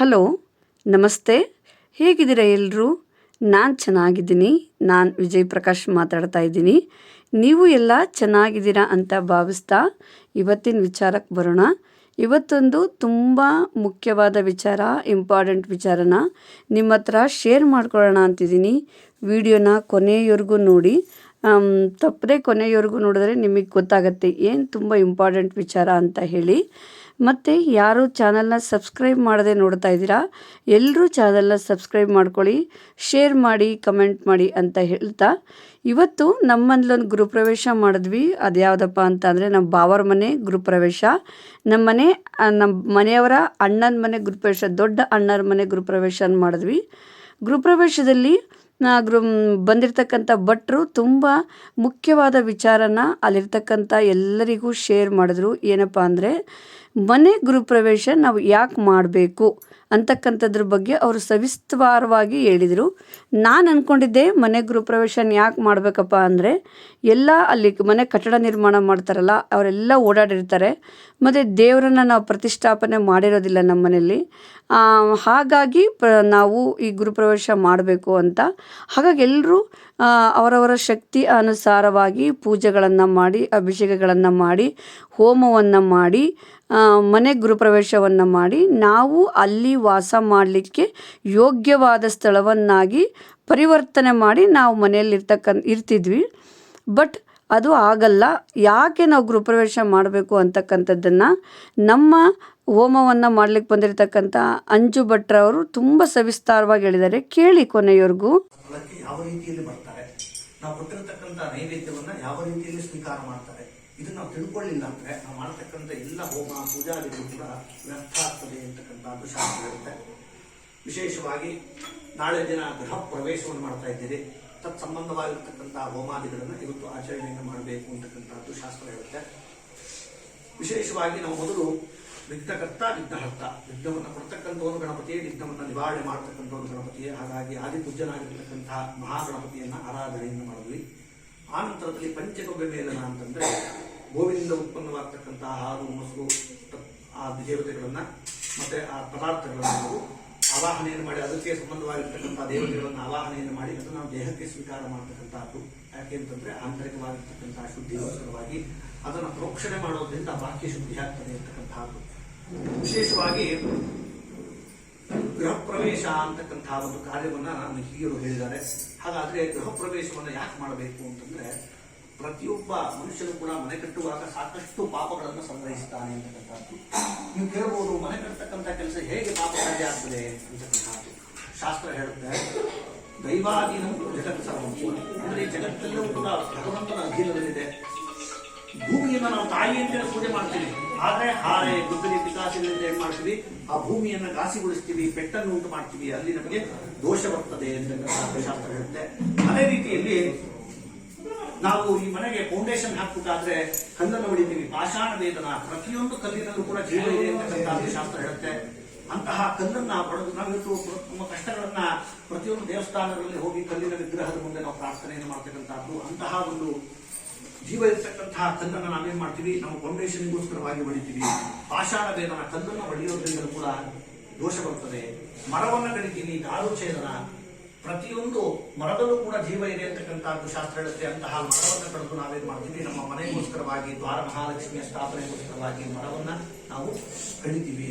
Hello, ನಮಸ್ತೆ. ಹೇಗಿದ್ದೀರಾ ಎಲ್ಲರೂ ನಾನು ಚೆನ್ನಾಗಿದ್ದೀನಿ. ನಾನು ವಿಜಯ್ ಪ್ರಕಾಶ್ ಮಾತಾಡ್ತಾ ಇದ್ದೀನಿ. ನೀವು ಎಲ್ಲ ಚೆನ್ನಾಗಿದ್ದೀರಾ ಅಂತ ಭಾವಿಸ್ತಾ ಇವತ್ತಿನ ವಿಚಾರಕ್ಕೆ ಬರೋಣ. ಇವತ್ತೊಂದು ತುಂಬ ಮುಖ್ಯವಾದ ವಿಚಾರ, ಇಂಪಾರ್ಟೆಂಟ್ ವಿಚಾರನ ನಿಮ್ಮ ಹತ್ರ ಶೇರ್ ಮಾಡ್ಕೊಳ್ಳೋಣ ಅಂತಿದ್ದೀನಿ. ವಿಡಿಯೋನ ಕೊನೆಯವರೆಗೂ ನೋಡಿ. ತಪ್ಪದೆ ಕೊನೆಯವರೆಗೂ ನೋಡಿದ್ರೆ ನಿಮಗೆ ಗೊತ್ತಾಗುತ್ತೆ. ಏನು ತುಂಬ ಇಂಪಾರ್ಟೆಂಟ್ ವಿಚಾರ ಅಂತ ಹೇಳಿ. ಮತ್ತು ಯಾರು ಚಾನಲ್ನ ಸಬ್ಸ್ಕ್ರೈಬ್ ಮಾಡದೆ ನೋಡ್ತಾ ಇದ್ದೀರಾ ಎಲ್ಲರೂ ಚಾನಲ್ನ ಸಬ್ಸ್ಕ್ರೈಬ್ ಮಾಡ್ಕೊಳ್ಳಿ, ಶೇರ್ ಮಾಡಿ, ಕಮೆಂಟ್ ಮಾಡಿ ಅಂತ ಹೇಳ್ತಾ. ಇವತ್ತು ನಮ್ಮನೇಲೊಂದು ಗೃಹಪ್ರವೇಶ ಮಾಡಿದ್ವಿ. ಅದು ಯಾವುದಪ್ಪ ಅಂತ ಅಂದರೆ ನಮ್ಮ ಬಾವರ ಮನೆ ಗೃಹಪ್ರವೇಶ. ನಮ್ಮ ಮನೆ ನಮ್ಮ ಮನೆಯವರ ಅಣ್ಣನ ಮನೆ ಗೃಹಪ್ರವೇಶ, ದೊಡ್ಡ ಅಣ್ಣರ ಮನೆ ಗೃಹಪ್ರವೇಶ ಮಾಡಿದ್ವಿ. ಗೃಹಪ್ರವೇಶದಲ್ಲಿ ಪ್ರವೇಶದಲ್ಲಿ ಗೃ, ಬಂದಿರತಕ್ಕಂಥ ಭಟ್ರು ತುಂಬ ಮುಖ್ಯವಾದ ವಿಚಾರನ ಅಲ್ಲಿರ್ತಕ್ಕಂಥ ಎಲ್ಲರಿಗೂ ಶೇರ್ ಮಾಡಿದ್ರು. ಏನಪ್ಪ ಅಂದರೆ ಮನೆ ಗೃಹಪ್ರವೇಶ ನಾವು ಯಾಕೆ ಮಾಡಬೇಕು? ಅಂತಕ್ಕಂಥದ್ರ ಬಗ್ಗೆ ಅವರು ಸವಿಸ್ತಾರವಾಗಿ ಹೇಳಿದರು. ನಾನು ಅಂದ್ಕೊಂಡಿದ್ದೆ ಮನೆ ಗೃಹಪ್ರವೇಶನ ಯಾಕೆ ಮಾಡಬೇಕಪ್ಪ ಅಂದರೆ, ಎಲ್ಲ ಅಲ್ಲಿ ಮನೆ ಕಟ್ಟಡ ನಿರ್ಮಾಣ ಮಾಡ್ತಾರಲ್ಲ, ಅವರೆಲ್ಲ ಓಡಾಡಿರ್ತಾರೆ, ಮತ್ತು ದೇವರನ್ನು ನಾವು ಪ್ರತಿಷ್ಠಾಪನೆ ಮಾಡಿರೋದಿಲ್ಲ ನಮ್ಮ ಮನೆಯಲ್ಲಿ ಹಾಗಾಗಿ ನಾವು ಈ ಗುರುಪ್ರವೇಶ ಮಾಡಬೇಕು ಅಂತ. ಹಾಗಾಗಿ ಎಲ್ಲರೂ ಅವರವರ ಶಕ್ತಿ ಅನುಸಾರವಾಗಿ ಪೂಜೆಗಳನ್ನು ಮಾಡಿ, ಅಭಿಷೇಕಗಳನ್ನು ಮಾಡಿ, ಹೋಮವನ್ನು ಮಾಡಿ ಮನೆ ಗೃಹಪ್ರವೇಶವನ್ನು ಮಾಡಿ ನಾವು ಅಲ್ಲಿ ವಾಸ ಮಾಡಲಿಕ್ಕೆ ಯೋಗ್ಯವಾದ ಸ್ಥಳವನ್ನಾಗಿ ಪರಿವರ್ತನೆ ಮಾಡಿ ನಾವು ಮನೆಯಲ್ಲಿರ್ತಕ್ಕಂಥ ಇರ್ತಿದ್ವಿ. ಬಟ್ ಅದು ಆಗಲ್ಲ. ಯಾಕೆ ನಾವು ಗೃಹಪ್ರವೇಶ ಮಾಡಬೇಕು ಅಂತಕ್ಕಂಥದ್ದನ್ನು ನಮ್ಮ ಹೋಮವನ್ನು ಮಾಡ್ಲಿಕ್ಕೆ ಬಂದಿರತಕ್ಕಂಥ ಅಂಜು ಭಟ್ರವರು ತುಂಬ ಸವಿಸ್ತಾರವಾಗಿ ಹೇಳಿದ್ದಾರೆ. ಕೇಳಿ ಕೊನೆಯವರೆಗೂ. ಯಾವ ರೀತಿಯಲ್ಲಿ ಬರ್ತಾರೆ ನಾವು ಕೊಟ್ಟಿರತಕ್ಕಂಥ ನೈವೇದ್ಯವನ್ನು ಯಾವ ರೀತಿಯಲ್ಲಿ ಸ್ವೀಕಾರ ಮಾಡ್ತಾರೆ? ಇದನ್ನ ನಾವು ತಿಳ್ಕೊಳ್ಳಿಲ್ಲ ಅಂದ್ರೆ ನಾವು ಮಾಡತಕ್ಕಂಥ ಎಲ್ಲ ಹೋಮ ಪೂಜಾದಿಗಳು ಕೂಡ ವ್ಯರ್ಥ ಆಗ್ತದೆ ಅಂತಕ್ಕಂಥದ್ದು ಶಾಸ್ತ್ರ ಇರುತ್ತೆ. ವಿಶೇಷವಾಗಿ ನಾಳೆ ದಿನ ಗೃಹ ಪ್ರವೇಶವನ್ನು ಮಾಡ್ತಾ ಇದ್ದೀರಿ. ತತ್ ಸಂಬಂಧವಾಗಿರ್ತಕ್ಕಂಥ ಹೋಮಾದಿಗಳನ್ನು ಇವತ್ತು ಆಚರಣೆಯನ್ನು ಮಾಡಬೇಕು ಅಂತಕ್ಕಂಥದ್ದು ಶಾಸ್ತ್ರ ಇರುತ್ತೆ. ವಿಶೇಷವಾಗಿ ನಾವು ಮೊದಲು ವಿಘ್ನಕರ್ತ, ವಿಘ್ನಹರ್ತ. ವಿಘ್ನವನ್ನು ಕೊಡ್ತಕ್ಕಂಥವನು ಗಣಪತಿಯೇ, ವಿಘ್ನವನ್ನು ನಿವಾರಣೆ ಮಾಡ್ತಕ್ಕಂಥವನು ಗಣಪತಿಯೇ. ಹಾಗಾಗಿ ಆದಿಪೂಜ್ಯನಾಗಿರ್ತಕ್ಕಂತಹ ಮಹಾಗಣಪತಿಯನ್ನು ಆರಾಧನೆಯನ್ನು ಮಾಡಿದ್ವಿ. ಆ ನಂತರದಲ್ಲಿ ಪಂಚಗವ್ಯ ಮೇಲನ ಅಂತಂದ್ರೆ ಗೋವಿನಿಂದ ಉತ್ಪನ್ನವಾಗ್ತಕ್ಕಂತಹ ಹಾಲು, ಮೊಸರು ಆ ದೇವತೆಗಳನ್ನ ಮತ್ತೆ ಆ ಪದಾರ್ಥಗಳನ್ನು ನಾವು ಆವಾಹನೆಯನ್ನು ಮಾಡಿ, ಅದಕ್ಕೆ ಸಂಬಂಧವಾಗಿರ್ತಕ್ಕಂಥ ದೇವತೆಗಳನ್ನು ಆವಾಹನೆಯನ್ನು ಮಾಡಿ, ಅದನ್ನು ನಾವು ದೇಹಕ್ಕೆ ಸ್ವೀಕಾರ ಮಾಡತಕ್ಕಂಥದ್ದು. ಯಾಕೆ ಅಂತಂದ್ರೆ ಆಂತರಿಕವಾಗಿರ್ತಕ್ಕಂತಹ ಶುದ್ಧಿಗೋಸ್ಕರವಾಗಿ ಅದನ್ನು ಪ್ರೋಕ್ಷಣೆ ಮಾಡೋದ್ರಿಂದ ಬಾಕಿ ಶುದ್ಧಿ ಆಗ್ತದೆ ಅಂತಕ್ಕಂಥದ್ದು. ವಿಶೇಷವಾಗಿ ಗೃಹ ಪ್ರವೇಶ ಅಂತಕ್ಕಂತಹ ಒಂದು ಕಾರ್ಯವನ್ನ ನಾನು ಹಿರಿಯರು ಹೇಳಿದ್ದಾರೆ. ಹಾಗಾದ್ರೆ ಗೃಹ ಪ್ರವೇಶವನ್ನು ಯಾಕೆ ಮಾಡಬೇಕು ಅಂತಂದ್ರೆ ಪ್ರತಿಯೊಬ್ಬ ಮನುಷ್ಯನು ಕೂಡ ಮನೆ ಕಟ್ಟುವಾಗ ಸಾಕಷ್ಟು ಪಾಪಗಳನ್ನು ಸಂಗ್ರಹಿಸ್ತಾನೆ ಅಂತಕ್ಕಂಥದ್ದು. ನೀವು ಕೇಳಬಹುದು ಮನೆ ಕಟ್ಟತಕ್ಕಂಥ ಕೆಲಸ ಹೇಗೆ ಪಾಪ ಕಾರ್ಯ ಆಗ್ತದೆ ಅಂತಕ್ಕಂಥದ್ದು. ಶಾಸ್ತ್ರ ಹೇಳುತ್ತೆ ದೈವಾಧೀನ ಜಗತ್ ಸರ್ವಂ ಈ ಜಗತ್ತೆಲ್ಲವೂ ಕೂಡ ಭಗವಂತನ ಅಧೀನದಲ್ಲಿದೆ. ಭೂಮಿಯನ್ನು ನಾವು ತಾಯಿ ಅಂತೇಳಿ ಪೂಜೆ ಮಾಡ್ತೀವಿ. ಆದರೆ ಹಾರೆ ಗುದ್ದಲಿ ಪಿಕಾಸಿಗಳಿಂದ ಏನ್ ಮಾಡ್ತೀವಿ? ಆ ಭೂಮಿಯನ್ನು ಘಾಸಿಗೊಳಿಸ್ತೀವಿ, ಪೆಟ್ಟನ್ನು ಉಂಟು ಮಾಡ್ತೀವಿ. ಅಲ್ಲಿ ನಮಗೆ ದೋಷ ಬರ್ತದೆ ಅಂತ ಶಾಸ್ತ್ರ ಹೇಳುತ್ತೆ. ಅದೇ ರೀತಿಯಲ್ಲಿ ನಾವು ಫೌಂಡೇಶನ್ ಹಾಕ್ಬೇಕಾದ್ರೆ ಕಲ್ಲನ್ನು ಹೊಡಿತೀವಿ ಪಾಷಾಣ ವೇದನ ಪ್ರತಿಯೊಂದು ಕಲ್ಲಿನಲ್ಲೂ ಕೂಡ ಜೀವ ಇದೆ ಅಂತಕ್ಕಂಥ ಶಾಸ್ತ್ರ ಹೇಳುತ್ತೆ. ಅಂತಹ ಕಲ್ಲನ್ನ ಪಡೆದು ನಾವಿವತ್ತು ನಮ್ಮ ಕಷ್ಟಗಳನ್ನ ಪ್ರತಿಯೊಂದು ದೇವಸ್ಥಾನಗಳಲ್ಲಿ ಹೋಗಿ ಕಲ್ಲಿನ ವಿಗ್ರಹದ ಮುಂದೆ ನಾವು ಪ್ರಾರ್ಥನೆಯನ್ನು ಮಾಡ್ತಕ್ಕಂಥದ್ದು. ಅಂತಹ ಒಂದು ಜೀವ ಇರ್ತಕ್ಕಂತಹ ಕಲ್ಲನ್ನು ನಾವೇನ್ ಮಾಡ್ತೀವಿ? ನಾವು ಫೌಂಡೇಶನ್ಗೋಸ್ಕರವಾಗಿ ಹೊಡಿತೀವಿ. ಪಾಷಾಣ ವೇದನ ಕಲ್ಲನ್ನು ಹೊಡೆಯೋದ್ರಿಂದ ಕೂಡ ದೋಷ ಬರ್ತದೆ. ಮರವನ್ನು ಕಡಿತೀವಿ ಗಾಳು ಛೇದನ ಪ್ರತಿಯೊಂದು ಮರದಲ್ಲೂ ಕೂಡ ಜೀವ ಇದೆ ಅಂತಕ್ಕಂಥದ್ದು ಶಾಸ್ತ್ರ ಹೇಳುತ್ತೆ. ಅಂತಹ ಮರವನ್ನು ಕಳೆದು ನಾವೇನು ಮಾಡ್ತೀವಿ? ನಮ್ಮ ಮನೆಗೋಸ್ಕರವಾಗಿ ದ್ವಾರ ಮಹಾಲಕ್ಷ್ಮಿಯ ಸ್ಥಾಪನೆಗೋಸ್ಕರವಾಗಿ ಮರವನ್ನು ನಾವು ಕಡಿತೀವಿ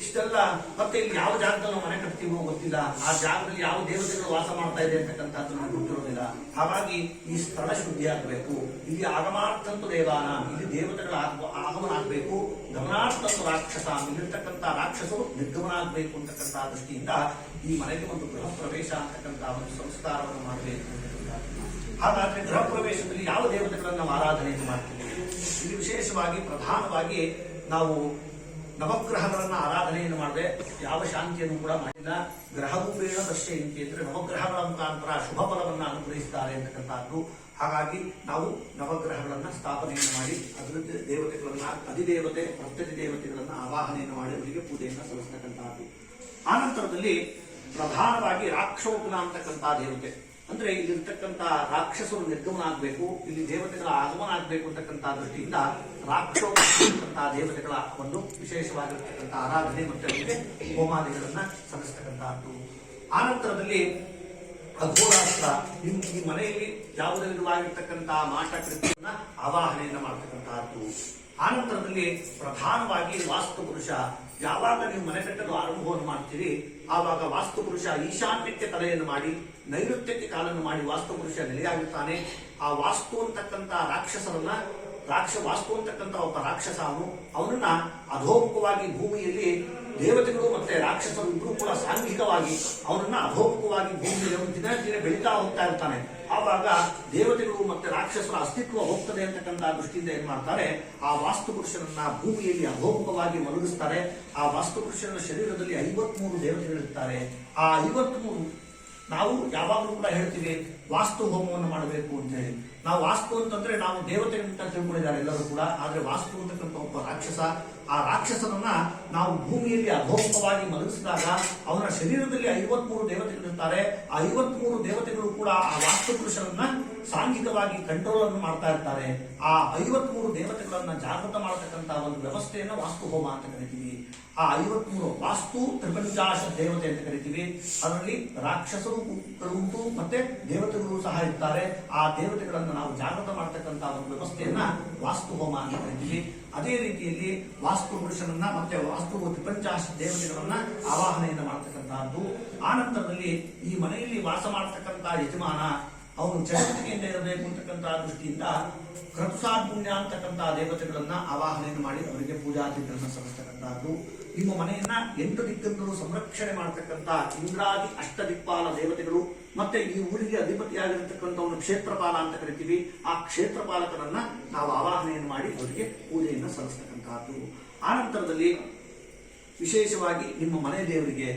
ಇಷ್ಟೆಲ್ಲ, ಮತ್ತೆ ಇಲ್ಲಿ ಯಾವ ಜಾಗದಲ್ಲಿ ಮನೆ ಕಟ್ತೀವೋ ಗೊತ್ತಿಲ್ಲ. ಆ ಜಾಗದಲ್ಲಿ ಯಾವ ದೇವತೆಗಳು ವಾಸ ಮಾಡ್ತಾ ಇದೆ ಅಂತಕ್ಕಂಥದ್ದು ನಮ್ಗೆ ಗೊತ್ತಿರೋದಿಲ್ಲ. ಹಾಗಾಗಿ ಈ ಸ್ಥಳ ಶುದ್ಧಿ ಆಗಬೇಕು. ಇಲ್ಲಿ ಆಗಮಾರ್ಥಂತು ದೇವಾನ, ಇಲ್ಲಿ ದೇವತೆಗಳ ಆಗ- ಆಗಮನ ಆಗಬೇಕು ಗಮನಾರ್ಥಂತು ರಾಕ್ಷಸ, ಇಲ್ಲಿರ್ತಕ್ಕಂಥ ರಾಕ್ಷಸರು ನಿರ್ಗಮನ ಆಗಬೇಕು ಅಂತಕ್ಕಂಥ ದೃಷ್ಟಿಯಿಂದ ಈ ಮನೆಗೆ ಒಂದು ಗೃಹ ಪ್ರವೇಶ ಅಂತಕ್ಕಂಥ ಒಂದು ಸಂಸ್ಕಾರವನ್ನು ಮಾಡಬೇಕು ಹಾಗಾದ್ರೆ ಗೃಹ ಪ್ರವೇಶದಲ್ಲಿ ಯಾವ ದೇವತೆಗಳನ್ನು ಆರಾಧನೆಯನ್ನು ಮಾಡ್ತೀವಿ? ಇಲ್ಲಿ ವಿಶೇಷವಾಗಿ, ಪ್ರಧಾನವಾಗಿ ನಾವು ನವಗ್ರಹಗಳನ್ನ ಆರಾಧನೆಯನ್ನು ಮಾಡಿದೆ. ಯಾವ ಶಾಂತಿಯನ್ನು ಕೂಡ ಮಾಡಿಲ್ಲ. ಗ್ರಹರೂಪೇಣ ದರ್ಶಯಂತಿ ಅಂದ್ರೆ ನವಗ್ರಹಗಳ ಮುಖಾಂತರ ಶುಭ ಫಲವನ್ನ ಅನುಗ್ರಹಿಸ್ತಾರೆ ಅಂತಕ್ಕಂಥದ್ದು. ಹಾಗಾಗಿ ನಾವು ನವಗ್ರಹಗಳನ್ನ ಸ್ಥಾಪನೆಯನ್ನು ಮಾಡಿ ಅದರ ದೇವತೆಗಳನ್ನ, ಅಧಿದೇವತೆ ಪ್ರತ್ಯಧಿ ದೇವತೆಗಳನ್ನ ಆವಾಹನೆಯನ್ನು ಮಾಡಿ, ಅವರಿಗೆ ಪೂಜೆಯನ್ನು ಸಲ್ಲಿಸ್ತಕ್ಕಂಥದ್ದು. ಆ ನಂತರದಲ್ಲಿ ಪ್ರಧಾನವಾಗಿ ರಾಕ್ಷೋಗ್ನ ಅಂತಕ್ಕಂಥ ದೇವತೆ. ಅಂದ್ರೆ ಇಲ್ಲಿರ್ತಕ್ಕಂಥ ರಾಕ್ಷಸರು ನಿರ್ಗಮನ ಆಗ್ಬೇಕು, ಇಲ್ಲಿ ದೇವತೆಗಳ ಆಗಮನ ಆಗ್ಬೇಕು ಅಂತಕ್ಕಂಥ ದೃಷ್ಟಿಯಿಂದ ರಾಕ್ಷಸ ದೇವತೆಗಳ ಒಂದು ವಿಶೇಷವಾಗಿರ್ತಕ್ಕಂಥ ಆರಾಧನೆ ಮತ್ತು ಅವರಿಗೆ ಹೋಮಾದಿಗಳನ್ನ ಸಲ್ಲಿಸ್ತಕ್ಕಂಥದ್ದು. ಆನಂತರದಲ್ಲಿ ಅಘೋರಾಸ್ತ್ರ, ಈ ಮನೆಯಲ್ಲಿ ಯಾವುದೇ ವಿಧವಾಗಿರ್ತಕ್ಕಂಥ ಮಾಟ ಕೃತಿಯನ್ನ ಆವಾಹನೆಯನ್ನ ಮಾಡ್ತಕ್ಕಂತಹದ್ದು ಆನಂತರದಲ್ಲಿ ಪ್ರಧಾನವಾಗಿ ವಾಸ್ತು ಪುರುಷ. ಯಾವಾಗ ನೀವು ಮನೆ ಕಟ್ಟಲು ಆರಂಭವನ್ನು ಮಾಡ್ತೀರಿ, ಆವಾಗ ವಾಸ್ತು ಪುರುಷ ಈಶಾನ್ಯಕ್ಕೆ ತಲೆಯನ್ನು ಮಾಡಿ, ನೈಋತ್ಯಕ್ಕೆ ಕಾಲನ್ನು ಮಾಡಿ ವಾಸ್ತು ಪುರುಷ ನೆಲೆಯಾಗುತ್ತಾನೆ. ಆ ವಾಸ್ತು ಅಂತಕ್ಕಂಥ ರಾಕ್ಷಸರನ್ನ, ರಾಕ್ಷ ವಾಸ್ತು ಅಂತಕ್ಕಂಥ ಒಬ್ಬ ರಾಕ್ಷಸ ಅವನು ಅವನನ್ನ ಅಧೋಮುಖವಾಗಿ ಭೂಮಿಯಲ್ಲಿ ದೇವತೆಗಳು ಮತ್ತೆ ರಾಕ್ಷಸರು ಇಬ್ಬರು ಕೂಡ ಸಾಂಘಿಕವಾಗಿ ಅವನನ್ನ ಅಧೋಮುಖವಾಗಿ ಭೂಮಿಯಲ್ಲಿ ದಿನ ದಿನ ಬೆಳೀತಾ ಹೋಗ್ತಾ ಇರ್ತಾನೆ. ಆವಾಗ ದೇವತೆಗಳು ಮತ್ತೆ ರಾಕ್ಷಸರ ಅಸ್ತಿತ್ವ ಹೋಗ್ತದೆ ಅಂತಕ್ಕಂಥ ದೃಷ್ಟಿಯಿಂದ ಏನ್ ಮಾಡ್ತಾರೆ, ಆ ವಾಸ್ತು ಪುರುಷನನ್ನ ಭೂಮಿಯಲ್ಲಿ ಅಭೋಮುಖವಾಗಿ ಮಲಗಿಸ್ತಾರೆ. ಆ ವಾಸ್ತು ಪುರುಷನ ಶರೀರದಲ್ಲಿ ಐವತ್ಮೂರು ದೇವತೆಗಳಿರ್ತಾರೆ. ಆ ಐವತ್ಮೂರು ನಾವು ಯಾವಾಗಲೂ ಕೂಡ ಹೇಳ್ತೀವಿ, ವಾಸ್ತು ಹೋಮವನ್ನು ಮಾಡಬೇಕು ಅಂತ ಹೇಳಿ. ನಾವು ವಾಸ್ತು ಅಂತಂದ್ರೆ ನಾವು ದೇವತೆ ಅಂತ ತಿಳ್ಕೊಂಡಿದ್ದಾರೆ ಎಲ್ಲರೂ ಕೂಡ, ಆದ್ರೆ ವಾಸ್ತು ಅಂತಕ್ಕಂಥ ಒಬ್ಬ ರಾಕ್ಷಸ, ಆ ರಾಕ್ಷಸನನ್ನ ನಾವು ಭೂಮಿಯಲ್ಲಿ ಅಧೋಮುಖವಾಗಿ ಮಲಗಿಸಿದಾಗ ಅವನ ಶರೀರದಲ್ಲಿ ಐವತ್ಮೂರು ದೇವತೆಗಳಿರ್ತಾರೆ. ಆ ಐವತ್ಮೂರು ದೇವತೆಗಳು ಕೂಡ ಆ ವಾಸ್ತು ಪುರುಷರನ್ನ ಸಾಂಘಿಕವಾಗಿ ಕಂಟ್ರೋಲ್ ಅನ್ನು ಮಾಡ್ತಾ ಇರ್ತಾರೆ. ಆ ಐವತ್ಮೂರು ದೇವತೆಗಳನ್ನ ಜಾಗೃತ ಮಾಡತಕ್ಕಂತಹ ಒಂದು ವ್ಯವಸ್ಥೆಯನ್ನ ವಾಸ್ತು ಹೋಮ ಅಂತ ಕರಿತೀವಿ. ಆ ಐವತ್ಮೂರು ವಾಸ್ತು ತ್ರಿಪಂಚಾಶ ದೇವತೆ ಅಂತ ಕರಿತೀವಿ. ಅದರಲ್ಲಿ ರಾಕ್ಷಸರು ಮತ್ತೆ ದೇವತೆಗಳು ಸಹ ಇರ್ತಾರೆ. ಆ ದೇವತೆಗಳನ್ನು ನಾವು ಜಾಗೃತ ಮಾಡತಕ್ಕಂತಹ ಒಂದು ವ್ಯವಸ್ಥೆಯನ್ನ ವಾಸ್ತು ಹೋಮ ಅಂತ ಕರಿತೀವಿ. ಅದೇ ರೀತಿಯಲ್ಲಿ ವಾಸ್ತು ಪುರುಷನನ್ನ ಮತ್ತೆ ವಾಸ್ತು ತ್ರಿಪಂಚಾಶ ದೇವತೆಗಳನ್ನ ಆವಾಹನೆಯನ್ನ ಮಾಡತಕ್ಕಂತಹದ್ದು. ಆ ನಂತರದಲ್ಲಿ ಈ ಮನೆಯಲ್ಲಿ ವಾಸ ಮಾಡತಕ್ಕಂತಹ ಯಜಮಾನ ಅವನು ಚಟುವಟಿಕೆಯಿಂದ ಇರಬೇಕು ಅಂತಕ್ಕಂಥ ದೃಷ್ಟಿಯಿಂದ ಕ್ರತುಸಾಪುಣ್ಯ ಅಂತಕ್ಕಂಥ ದೇವತೆಗಳನ್ನ ಆವಾಹನೆಯನ್ನು ಮಾಡಿ ಅವರಿಗೆ ಪೂಜಾದಿಗಳನ್ನ ಸಲ್ಲಿಸ್ತಕ್ಕಂಥದ್ದು ನಿಮ್ಮ ಮನೆಯನ್ನ ಎಂಟು ದಿಕ್ಕಂತಲೂ ಸಂರಕ್ಷಣೆ ಮಾಡತಕ್ಕಂಥ ಇಂದ್ರಾದಿ ಅಷ್ಟ ದಿಕ್ಪಾಲ ದೇವತೆಗಳು ಮತ್ತೆ ಈ ಊರಿಗೆ ಒಂದು ಕ್ಷೇತ್ರಪಾಲ ಅಂತ ಕರಿತೀವಿ, ಆ ಕ್ಷೇತ್ರಪಾಲಕರನ್ನ ನಾವು ಆವಾಹನೆಯನ್ನು ಮಾಡಿ ಅವರಿಗೆ ಪೂಜೆಯನ್ನು ಸಲ್ಲಿಸ್ತಕ್ಕಂಥದ್ದು. ಆ ನಂತರದಲ್ಲಿ ವಿಶೇಷವಾಗಿ ನಿಮ್ಮ ಮನೆ ದೇವರಿಗೆ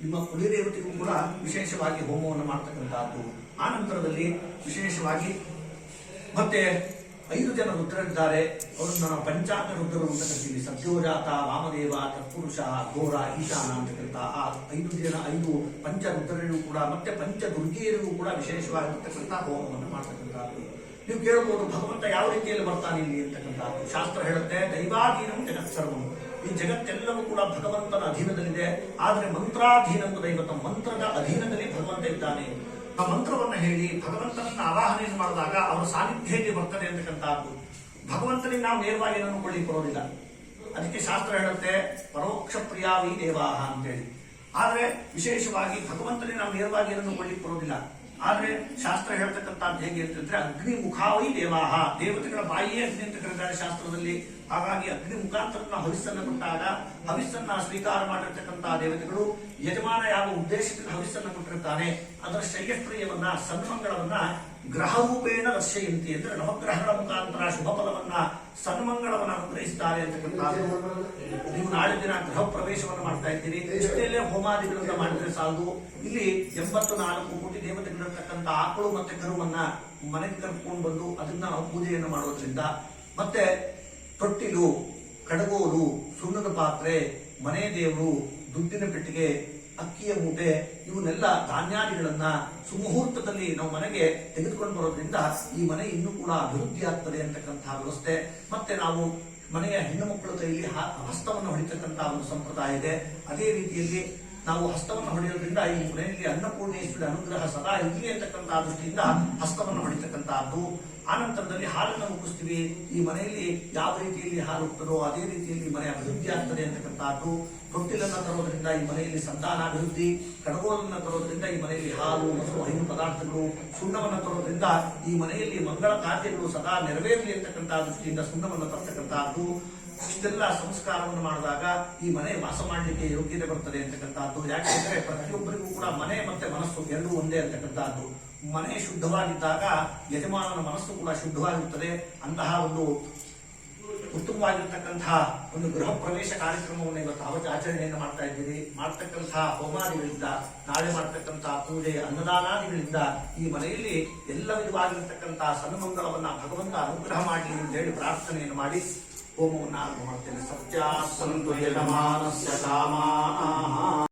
ನಿಮ್ಮ ಕುಲದೇವತೆಗೂ ಕೂಡ ವಿಶೇಷವಾಗಿ ಹೋಮವನ್ನು ಮಾಡ್ತಕ್ಕಂಥದ್ದು. ಆ ನಂತರದಲ್ಲಿ ವಿಶೇಷವಾಗಿ ಮತ್ತೆ ಐದು ಜನ ರುದ್ರರಿದ್ದಾರೆ ಅವರನ್ನು ನಾವು ಪಂಚಾಂಗ ರುದ್ರರು ಅಂತ ಕರಿತೀವಿ. ಸತ್ಯೋಜಾತ ವಾಮದೇವ ತತ್ಪುರುಷ ಘೋರ, ಈಶಾನ ಅಂತಕ್ಕಂಥ ಆ ಐದು ಜನ, ಐದು ಪಂಚ ರುದ್ರರಿಗೂ ಕೂಡ ಮತ್ತೆ ಪಂಚ ದುರ್ಗಿಯರಿಗೂ ಕೂಡ ವಿಶೇಷವಾಗಿರ್ತಕ್ಕಂಥ ಹೋಮವನ್ನು ಮಾಡ್ತಕ್ಕಂಥದ್ದು. ನೀವು ಕೇಳ್ಬೋದು ಭಗವಂತ ಯಾವ ರೀತಿಯಲ್ಲಿ ಬರ್ತಾನೆ ಇಲ್ಲಿ ಅಂತಕ್ಕಂಥದ್ದು. ಶಾಸ್ತ್ರ ಹೇಳುತ್ತೆ, ದೈವಾಧೀನಂ ಜಗತ್ ಸರ್ವಂ ಈ ಜಗತ್ತೆಲ್ಲವೂ ಕೂಡ ಭಗವಂತನ ಅಧೀನದಲ್ಲಿದೆ. ಆದರೆ ಮಂತ್ರಾಧೀನಂತ ದೈವತ ಮಂತ್ರದ ಅಧೀನದಲ್ಲಿ ಭಗವಂತ ಇದ್ದಾನೆ. ಆ ಮಂತ್ರವನ್ನು ಹೇಳಿ ಭಗವಂತನನ್ನ ಆವಾಹನೆಯನ್ನು ಮಾಡಿದಾಗ ಅವರ ಸಾನ್ನಿಧ್ಯಕ್ಕೆ ಬರ್ತದೆ ಅಂತಕ್ಕಂಥದ್ದು ಭಗವಂತನಿಗೆ ನಾವು ನೇರವಾಗಿ ಏನನ್ನು ಕೊಳ್ಳಿಕ್ಕೆ ಬರೋದಿಲ್ಲ. ಅದಕ್ಕೆ ಶಾಸ್ತ್ರ ಹೇಳುತ್ತೆ, ಪರೋಕ್ಷ ಪ್ರಿಯಾವಿ ದೇವಾಹ ಅಂತೇಳಿ. ಆದರೆ ವಿಶೇಷವಾಗಿ ಭಗವಂತನಿಗೆ ನಾವು ನೇರವಾಗಿ ಏನನ್ನು ಕೊಡ್ಲಿಕ್ಕೆ ಬರೋದಿಲ್ಲ. ಆದ್ರೆ ಶಾಸ್ತ್ರ ಹೇಳ್ತಕ್ಕಂಥದ್ದು ಹೇಗೆ ಅಂತಂದ್ರೆ ಅಗ್ನಿ ಮುಖಾವೈ ದೇವಾಹ. ದೇವತೆಗಳ ಬಾಯಿಯೇ ಅಗ್ನಿ ಅಂತ ಕರೆದಿದ್ದಾರೆ ಶಾಸ್ತ್ರದಲ್ಲಿ. ಹಾಗಾಗಿ ಅಗ್ನಿ ಮುಖಾಂತರ ಹವಿಸ್ಸನ್ನು ಕೊಟ್ಟಾಗ ಹವಿಸ್ಸನ್ನ ಸ್ವೀಕಾರ ಮಾಡಿರ್ತಕ್ಕಂತಹ ದೇವತೆಗಳು ಯಜಮಾನ ಯಾವ ಉದ್ದೇಶದಿಂದ ಹವಿಸ್ಸನ್ನು ಕೊಟ್ಟಿರ್ತಾನೆ. ಅದರ ಶ್ರೇಯಸ್ಪ್ರಿಯವನ್ನ, ಸನ್ಮಂಗಳವನ್ನ ಗ್ರಹರೂಪೇಣ ದರ್ಶಯಂತಿ ಅಂದ್ರೆ ನವಗ್ರಹಗಳ ಮುಖಾಂತರ ಶುಭ ಫಲವನ್ನ ಸನ್ಮಂಗಳವನ್ನ ಅನುಗ್ರಹಿಸ್ತಾರೆ ಅಂತಕ್ಕಂಥದ್ದು ನೀವು ನಾಳೆ ದಿನ ಗೃಹ ಪ್ರವೇಶವನ್ನು ಮಾಡ್ತಾ ಇದ್ದೀರಿ. ಇಷ್ಟೆಲ್ಲೇ ಹೋಮಾದಿಗಳನ್ನ ಮಾಡಿದ್ರೆ ಸಾಲದು. ಇಲ್ಲಿ ಎಂಬತ್ತು ನಾಲ್ಕು ಕೋಟಿ ದೇವತೆಗಳಿರ್ತಕ್ಕಂಥ ಆಕಳು ಮತ್ತೆ ಕರುವನ್ನ ಮನೆಗೆ ಕರ್ಕೊಂಡು ಬಂದು ಅದನ್ನ ನಾವು ಪೂಜೆಯನ್ನು ಮಾಡೋದ್ರಿಂದ ಮತ್ತೆ ತೊಟ್ಟಿಲು, ಕಡಗೋಲು, ಸುಣ್ಣದ ಪಾತ್ರೆ, ಮನೆ ದೇವರು, ದುಡ್ಡಿನ ಪೆಟ್ಟಿಗೆ ಅಕ್ಕಿಯ ಮೂಟೆ, ಇವನ್ನೆಲ್ಲ ಧಾನ್ಯಾದಿಗಳನ್ನ ಸುಮುಹೂರ್ತದಲ್ಲಿ ನಾವು ಮನೆಗೆ ತೆಗೆದುಕೊಂಡು ಬರೋದ್ರಿಂದ ಈ ಮನೆ ಇನ್ನೂ ಕೂಡ ಅಭಿವೃದ್ಧಿ ಆಗ್ತದೆ ಅಂತಕ್ಕಂತಹ ವ್ಯವಸ್ಥೆ. ಮತ್ತೆ ನಾವು ಮನೆಯ ಹೆಣ್ಣು ಮಕ್ಕಳ ಕೈಯಲ್ಲಿ ಹಸ್ತವನ್ನು ಹೊಡಿತಕ್ಕಂತಹ ಒಂದು ಸಂಪ್ರದಾಯ ಇದೆ. ಅದೇ ರೀತಿಯಲ್ಲಿ ನಾವು ಹಸ್ತವನ್ನು ಹೊಡೆಯೋದ್ರಿಂದ ಈ ಮನೆಯಲ್ಲಿ ಅನ್ನಪೂರ್ಣೇಶ್ವರಿ ಅನುಗ್ರಹ ಸದಾ ಇರಲಿ ಅಂತಕ್ಕಂತಹ ದೃಷ್ಟಿಯಿಂದ ಹಸ್ತವನ್ನು ಹೊಡಿತಕ್ಕಂತಹದ್ದು. ಆನಂತರದಲ್ಲಿ ಹಾಲನ್ನು ಮುಗಿಸ್ತೀವಿ. ಈ ಮನೆಯಲ್ಲಿ ಯಾವ ರೀತಿಯಲ್ಲಿ ಹಾಲು ಹೋಗ್ತದೋ ಅದೇ ರೀತಿಯಲ್ಲಿ ಮನೆ ಅಭಿವೃದ್ಧಿ ಆಗ್ತದೆ ಅಂತಕ್ಕಂಥದ್ದು ತೊಟ್ಟಿಲನ್ನು ತರೋದ್ರಿಂದ ಈ ಮನೆಯಲ್ಲಿ ಸಂತಾನ ಅಭಿವೃದ್ಧಿ ಕಡಗೋಲನ್ನು ತರೋದ್ರಿಂದ ಈ ಮನೆಯಲ್ಲಿ ಹಾಲು ಮೊಸರು ಹೈನು ಪದಾರ್ಥಗಳು, ಸುಣ್ಣವನ್ನು ತರೋದ್ರಿಂದ ಈ ಮನೆಯಲ್ಲಿ ಮಂಗಳ ಕಾರ್ಯಗಳು ಸದಾ ನೆರವೇರಲಿ ಅಂತಕ್ಕಂಥ ದೃಷ್ಟಿಯಿಂದ ಸುಣ್ಣವನ್ನು ತರ್ತಕ್ಕಂಥದ್ದು ಇಷ್ಟೆಲ್ಲ ಸಂಸ್ಕಾರವನ್ನು ಮಾಡಿದಾಗ ಈ ಮನೆ ವಾಸ ಮಾಡಲಿಕ್ಕೆ ಯೋಗ್ಯತೆ ಬರ್ತದೆ ಅಂತಕ್ಕಂಥದ್ದು. ಯಾಕೆಂದ್ರೆ ಪ್ರತಿಯೊಬ್ಬರಿಗೂ ಕೂಡ ಮನೆ ಮತ್ತೆ ಮನಸ್ಸು ಎರಡೂ ಒಂದೇ ಅಂತಕ್ಕಂಥದ್ದು. ಮನೆ ಶುದ್ಧವಾಗಿದ್ದಾಗ ಯಜಮಾನನ ಮನಸ್ಸು ಕೂಡ ಶುದ್ಧವಾಗಿರುತ್ತದೆ. ಅಂತಹ ಒಂದು ಉತ್ತಮವಾಗಿರ್ತಕ್ಕಂತಹ ಒಂದು ಗೃಹ ಪ್ರವೇಶ ಕಾರ್ಯಕ್ರಮವನ್ನು ಇವತ್ತು ಅವತ್ತು ಆಚರಣೆಯನ್ನು ಮಾಡ್ತಾ ಇದ್ದೀವಿ ಮಾಡ್ತಕ್ಕಂತಹ ಹೋಮಾದಿಗಳಿಂದ, ನಾಳೆ ಮಾಡ್ತಕ್ಕಂತಹ ಪೂಜೆ, ಅನ್ನದಾನಾದಿಗಳಿಂದ ಈ ಮನೆಯಲ್ಲಿ ಎಲ್ಲ ವಿಧವಾಗಿರ್ತಕ್ಕಂತಹ ಸನ್ಮಂಗಳವನ್ನ ಭಗವಂತ ಅನುಗ್ರಹ ಮಾಡಲಿ ಅಂತ ಹೇಳಿ ಪ್ರಾರ್ಥನೆಯನ್ನು ಮಾಡಿ. ఓం నాగమర్తిన సత్యాసంతు యజమానస్య కామాః